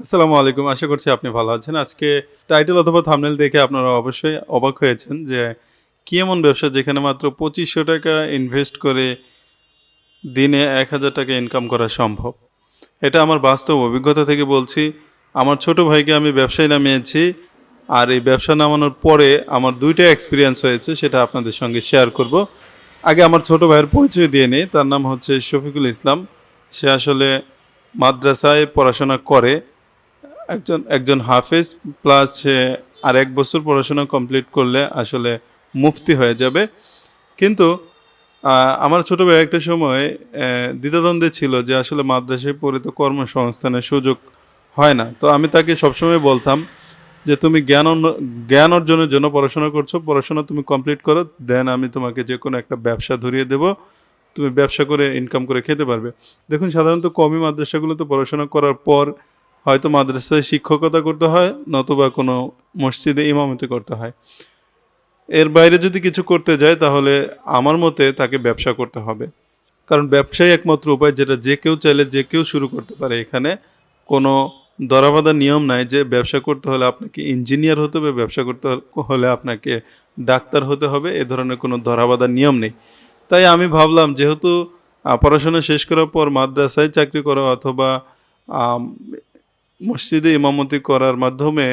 আসসালামু আলাইকুম। আশা করছি আপনি ভালো আছেন। আজকে টাইটেল অথবা থামনেল দেখে আপনারা অবশ্যই অবাক হয়েছেন যে কি এমন ব্যবসা যেখানে মাত্র পঁচিশশো টাকা ইনভেস্ট করে দিনে এক হাজার টাকা ইনকাম করা সম্ভব। এটা আমার বাস্তব অভিজ্ঞতা থেকে বলছি, আমার ছোট ভাইকে আমি ব্যবসায় নামিয়েছি আর এই ব্যবসা নামানোর পরে আমার দুইটা এক্সপিরিয়েন্স হয়েছে, সেটা আপনাদের সঙ্গে শেয়ার করব। আগে আমার ছোট ভাইয়ের পরিচয় দিয়ে নিই, তার নাম হচ্ছে শফিকুল ইসলাম। সে আসলে মাদ্রাসায় পড়াশোনা করে একজন একজন হাফেজ প্লাস সে আর এক বছর পড়াশোনা কমপ্লিট করলে আসলে মুফতি হয়ে যাবে। কিন্তু আমার ছোট ভাই একটা সময় আহ, দ্বিধাদ্বন্দ্বে ছিল যে আসলে মাদ্রাসায় পড়ে তো কর্মসংস্থানের সুযোগ হয় না। তো আমি তাকে সবসময় বলতাম যে তুমি জ্ঞান জ্ঞান অর্জনের জন্য পড়াশোনা করছ পড়াশোনা তুমি কমপ্লিট করো দেন আমি তোমাকে যে কোনো একটা ব্যবসা ধরিয়ে দেবো। তুমি ব্যবসা করে ইনকাম করে খেতে পারবে। দেখুন সাধারণত কমি মাদ্রাসাগুলোতে পড়াশোনা করার পর হয়তো মাদ্রাসায় শিক্ষকতা করতে হয়, নতুবা কোনো মসজিদে ইমামতি করতে হয়। এর বাইরে যদি কিছু করতে যায়, তাহলে আমার মতে তাকে ব্যবসা করতে হবে। কারণ ব্যবসাই একমাত্র উপায় যেটা যে কেউ চাইলে যে কেউ শুরু করতে পারে। এখানে কোনো দরাবাধা নিয়ম নাই যে ব্যবসা করতে হলে আপনাকে ইঞ্জিনিয়ার হতে হবে, ব্যবসা করতে হলে আপনাকে ডাক্তার হতে হবে, এ ধরনের কোনো ধরাবাধা নিয়ম নেই। তাই আমি ভাবলাম, যেহেতু পড়াশোনা শেষ করার পর মাদ্রাসায় চাকরি করা অথবা মসজিদে ইমামতি করার মাধ্যমে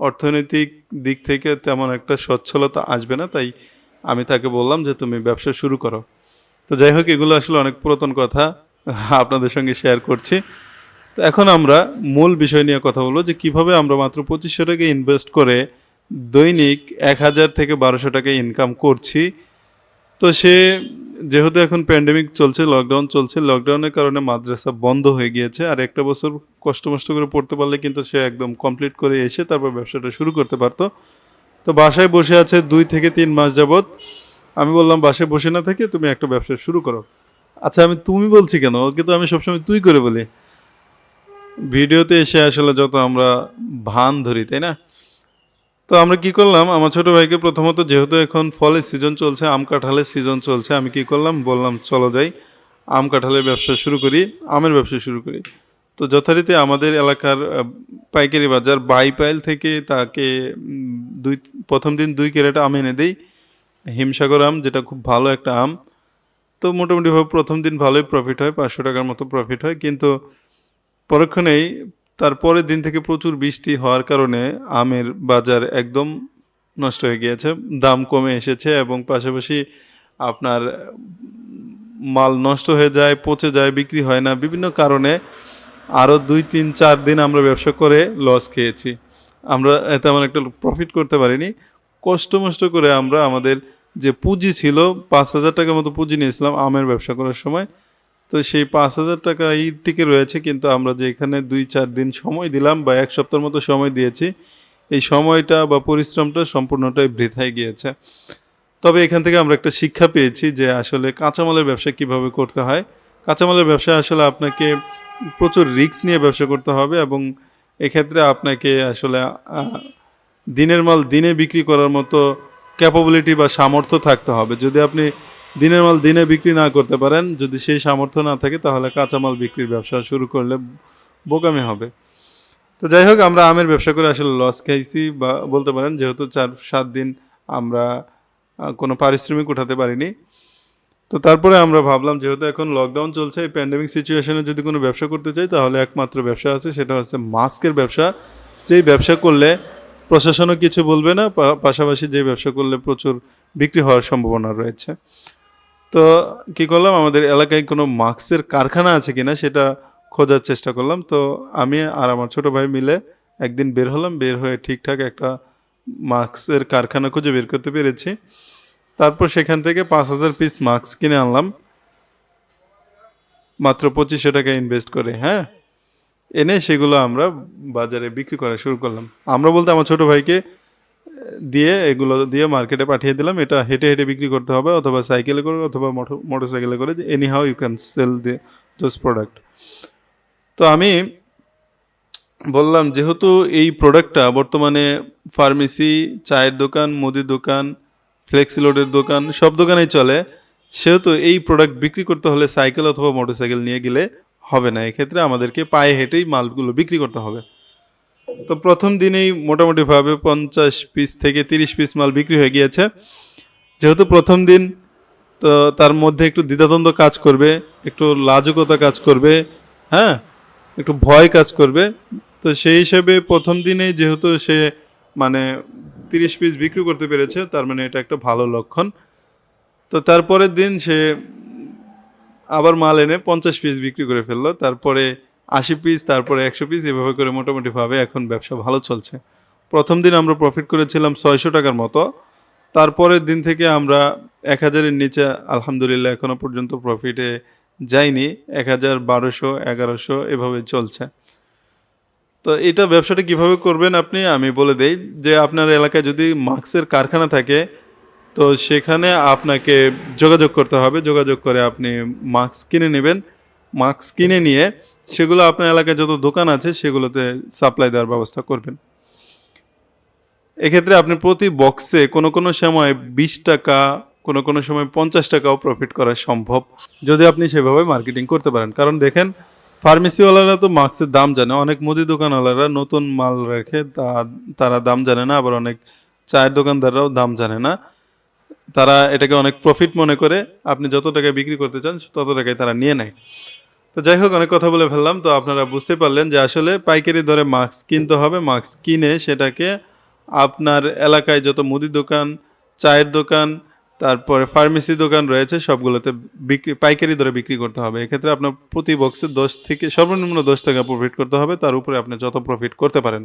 অর্থনৈতিক দিক থেকে তেমন একটা সচ্ছলতা আসবে না, তাই আমি তাকে বললাম যে তুমি ব্যবসা শুরু করো। তো যাই হোক, এগুলো আসলে অনেক পুরাতন কথা, আপনাদের সঙ্গে শেয়ার করছি। তো এখন আমরা মূল বিষয় নিয়ে কথা বলব যে কীভাবে আমরা মাত্র পঁচিশশো টাকা ইনভেস্ট করে দৈনিক এক হাজার থেকে বারোশো টাকা ইনকাম করছি। তো সে যেহেতু এখন প্যান্ডেমিক চলছে লকডাউন চলছে লকডাউনের কারণে মাদ্রাসা বন্ধ হয়ে গিয়েছে। আর একটা বছর কষ্ট মষ্ট করে পড়তে পারলে কিন্তু সে একদম কমপ্লিট করে এসে তারপর ব্যবসাটা শুরু করতে পারতো। তো বাসায় বসে আছে দুই থেকে তিন মাস যাবত আমি বললাম, বাসায় বসে না থেকে তুমি একটা ব্যবসা শুরু করো। আচ্ছা আমি তুমি বলছি কেন? ওকে তো আমি সবসময় তুই করে বলি। ভিডিওতে এসে আসলে যত আমরা ভান ধরি, তাই না? তো আমরা কি করলাম? আমার ছোট ভাইকে প্রথমত যেহেতু এখন ফলের সিজন চলছে, আম কাঁঠালের সিজন চলছে, আমি কি করলাম? বললাম, চলো যাই, আম কাঁঠালের ব্যবসা শুরু করি, আমের ব্যবসা শুরু করি। তো যথারীতি আমাদের এলাকার পাইকারি বাজার বাইপাইল থেকে তাকে দুই, প্রথম দিন দুই ক্যারেট আম এনে দেই। হিমসাগর আম, যেটা খুব ভালো একটা আম। তো মোটামুটিভাবে প্রথম দিন ভালোই প্রফিট হয়, পাঁচশো টাকার মতো প্রফিট হয়। কিন্তু পরক্ষণেই তারপরের দিন থেকে প্রচুর বৃষ্টি হওয়ার কারণে আমের বাজার একদম নষ্ট হয়ে গিয়েছে, দাম কমে এসেছে এবং পাশাপাশি আপনার মাল নষ্ট হয়ে যায়, পচে যায়, বিক্রি হয় না। বিভিন্ন কারণে আরও দুই, তিন, চার দিন আমরা ব্যবসা করে লস খেয়েছি। আমরা তেমন একটা প্রফিট করতে পারিনি। কষ্ট মষ্ট করে আমরা আমাদের যে পুঁজি ছিল, পাঁচ হাজার টাকার মতো পুঁজি নিয়েছিলাম আমের ব্যবসা করার সময়। তো সেই পাঁচ হাজার টাকা এই টিকে রয়েছে, কিন্তু আমরা যে এখানে দুই চার দিন সময় দিলাম বা এক সপ্তাহের মতো সময় দিয়েছি, এই সময়টা বা পরিশ্রমটা সম্পূর্ণটাই বৃথায় গিয়েছে। তবে এখান থেকে আমরা একটা শিক্ষা পেয়েছি যে আসলে কাঁচামালের ব্যবসা কীভাবে করতে হয়। কাঁচামালের ব্যবসা আসলে আপনাকে প্রচুর রিস্ক নিয়ে ব্যবসা করতে হবে এবং এক্ষেত্রে আপনাকে আসলে দিনের মাল দিনে বিক্রি করার মতো ক্যাপাবিলিটি বা সামর্থ্য থাকতে হবে। যদি আপনি দিনের মাল দিনে বিক্রি না করতে পারেন। যদি সেই সামর্থ্য না থাকে, তাহলে কাঁচামাল বিক্রির ব্যবসা শুরু করলে বোকামি হবে। তো যাই হোক, আমরা আমের ব্যবসা করে আসলে লস খাইছি বা বলতে পারেন যেহেতু চার, সাত দিন আমরা কোনো পারিশ্রমিক উঠাতে পারিনি। তো তারপরে আমরা ভাবলাম যেহেতু এখন লকডাউন চলছে, এই প্যান্ডেমিক সিচুয়েশনে যদি কোনো ব্যবসা করতে চাই, তাহলে একমাত্র ব্যবসা আছে, সেটা হচ্ছে মাস্কের ব্যবসা। যেই ব্যবসা করলে প্রশাসনও কিছু বলবে না পাশাপাশি যে ব্যবসা করলে প্রচুর বিক্রি হওয়ার সম্ভাবনা রয়েছে। তো কি করলাম? আমাদের এলাকায় কোনো মাস্কের কারখানা আছে কিনা সেটা খোঁজার চেষ্টা করলাম। তো আমি আর আমার ছোট ভাই মিলে একদিন বের হলাম, বের হয়ে ঠিকঠাক একটা মাস্কের কারখানা খুঁজে বের করতে পেরেছি। তারপর সেখান থেকে পাঁচ হাজার পিস মাস্ক কিনে আনলাম। মাত্র পঁচিশশো টাকা ইনভেস্ট করে হ্যাঁ? এনে সেগুলো আমরা বাজারে বিক্রি করা শুরু করলাম। আমরা বলতে আমার ছোট ভাইকে দিয়ে এগুলো দিয়ে মার্কেটে পাঠিয়ে দিলাম। এটা হেঁটে হেঁটে বিক্রি করতে হবে অথবা সাইকেলে করে, অথবা মোটর সাইকেলে করে anyhow you can sell the those product তো আমি বললাম, যেহেতু এই প্রোডাক্টটা বর্তমানে ফার্মেসি চায়ের দোকান, মুদির দোকান ফ্লেক্সিলোডের দোকান, সব দোকানেই চলে, সেহেতু এই প্রোডাক্ট বিক্রি করতে হলে সাইকেল অথবা মোটরসাইকেল নিয়ে গেলে হবে না। এক্ষেত্রে আমাদেরকে পায়ে হেঁটেই মালগুলো বিক্রি করতে হবে। তো প্রথম দিনেই মোটামুটিভাবে পঞ্চাশ পিস থেকে তিরিশ পিস মাল বিক্রি হয়ে গিয়েছে। যেহেতু প্রথম দিন, তো তার মধ্যে একটু দ্বিধাদ্বন্দ্ব কাজ করবে, একটু লাজুকতা কাজ করবে হ্যাঁ? একটু ভয় কাজ করবে। তো সেই হিসেবে প্রথম দিনেই যেহেতু সে মানে তিরিশ পিস বিক্রি করতে পেরেছে, তার মানে এটা একটা ভালো লক্ষণ। তো তারপরের দিন সে আবার মাল এনে পঞ্চাশ পিস বিক্রি করে ফেলল। তারপরে আশি পিস তারপরে একশো পিস এভাবে করে মোটামুটিভাবে এখন ব্যবসা ভালো চলছে। প্রথম দিন আমরা প্রফিট করেছিলাম ছয়শো টাকার মতো। তারপরের দিন থেকে আমরা এক হাজারের নিচে আলহামদুলিল্লাহ এখনও পর্যন্ত প্রফিটে যাইনি। এক হাজার বারোশো, এগারোশো এভাবে চলছে। তো এটা ব্যবসাটা কীভাবে করবেন আপনি? আমি বলে দেই যে আপনার এলাকায় যদি মাস্কের কারখানা থাকে, তো সেখানে আপনাকে যোগাযোগ করতে হবে। যোগাযোগ করে আপনি মাস্ক কিনে নেবেন। মাস্ক কিনে নিয়ে সেগুলো আপনার এলাকায় যত দোকান আছে, সেগুলোতে সাপ্লাই দেওয়ার ব্যবস্থা করবেন। এক্ষেত্রে আপনি প্রতি বক্সে কোনো কোনো সময় বিশ টাকা, কোনো কোনো সময় পঞ্চাশ টাকাও প্রফিট করা সম্ভব, যদি আপনি সেভাবে মার্কেটিং করতে পারেন। কারণ দেখেন ফার্মেসিওয়ালারা তো মাস্কের দাম জানে। অনেক মুদি দোকানওয়ালারা নতুন মাল রেখে তা, তারা দাম জানে না, আবার অনেক চায়ের দোকানদাররাও দাম জানে না। তারা এটাকে অনেক প্রফিট মনে করে। আপনি যত টাকায় বিক্রি করতে চান, তত টাকায় তারা নিয়ে নেয়। তো যাই হোক, অনেক কথা বলে ফেললাম। তো আপনারা বুঝতে পারলেন যে আসলে পাইকারি দরে মাস্ক কিনতে হবে। মাস্ক কিনে সেটাকে আপনার এলাকায় যত মুদি দোকান, চায়ের দোকান, তারপরে ফার্মেসি দোকান রয়েছে, সবগুলোতে বিক্রি, পাইকারি দরে বিক্রি করতে হবে। এক্ষেত্রে আপনার প্রতি বক্সে দশ থেকে, সর্বনিম্ন দশ টাকা প্রফিট করতে হবে। তার উপরে আপনি যত প্রফিট করতে পারেন।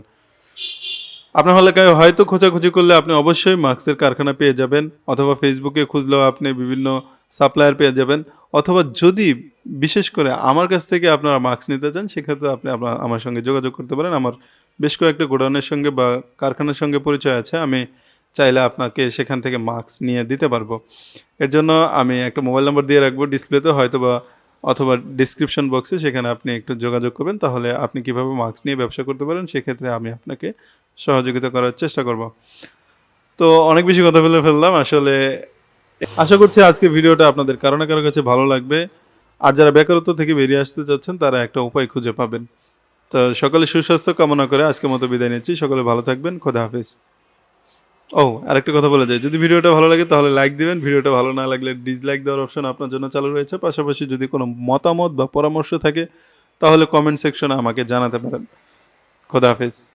আপনার এলাকায় হয়তো খোঁজাখুঁজি করলে আপনি অবশ্যই মাস্কের কারখানা পেয়ে যাবেন, অথবা ফেসবুকে খুঁজলেও আপনি বিভিন্ন সাপ্লায়ার পেয়ে যাবেন। অথবা যদি বিশেষ করে আমার কাছ থেকে আপনারা মাস্ক নিতে চান, সেক্ষেত্রে আপনি আপনার, আমার সঙ্গে যোগাযোগ করতে পারেন। আমার বেশ কয়েকটা গোডাউনের সঙ্গে বা কারখানার সঙ্গে পরিচয় আছে। আমি চাইলে আপনাকে সেখান থেকে মাস্ক নিয়ে দিতে পারব। এর জন্য আমি একটা মোবাইল নাম্বার দিয়ে রাখব ডিসপ্লেতে হয়তো বা অথবা ডিসক্রিপশন বক্সে সেখানে আপনি একটু যোগাযোগ করবেন। তাহলে আপনি কীভাবে মাস্ক নিয়ে ব্যবসা করতে পারেন, সেক্ষেত্রে আমি আপনাকে সহযোগিতা করার চেষ্টা করব। তো অনেক বেশি কথা বলে ফেললাম। আসলে আশা করছি আজকে ভিডিওটা আপনাদের কারও না কারও কাছে ভালো লাগবে। আর যারা বেকারত্ব থেকে বেরিয়ে আসতে চাচ্ছেন, তারা একটা উপায় খুঁজে পাবেন। তো সকলে সুস্বাস্থ্য কামনা করে আজকের মতো বিদায় নিচ্ছি। সকলে ভালো থাকবেন। খোদা হাফিজ। ও, আরেকটা কথা বলে যায় যদি ভিডিওটা ভালো লাগে, তাহলে লাইক দিবেন। ভিডিওটা ভালো না লাগলে ডিসলাইক দেওয়ার অপশন আপনার জন্য চালু রয়েছে। পাশাপাশি যদি কোনো মতামত বা পরামর্শ থাকে, তাহলে কমেন্ট সেকশনে আমাকে জানাতে পারেন। খোদা হাফিজ।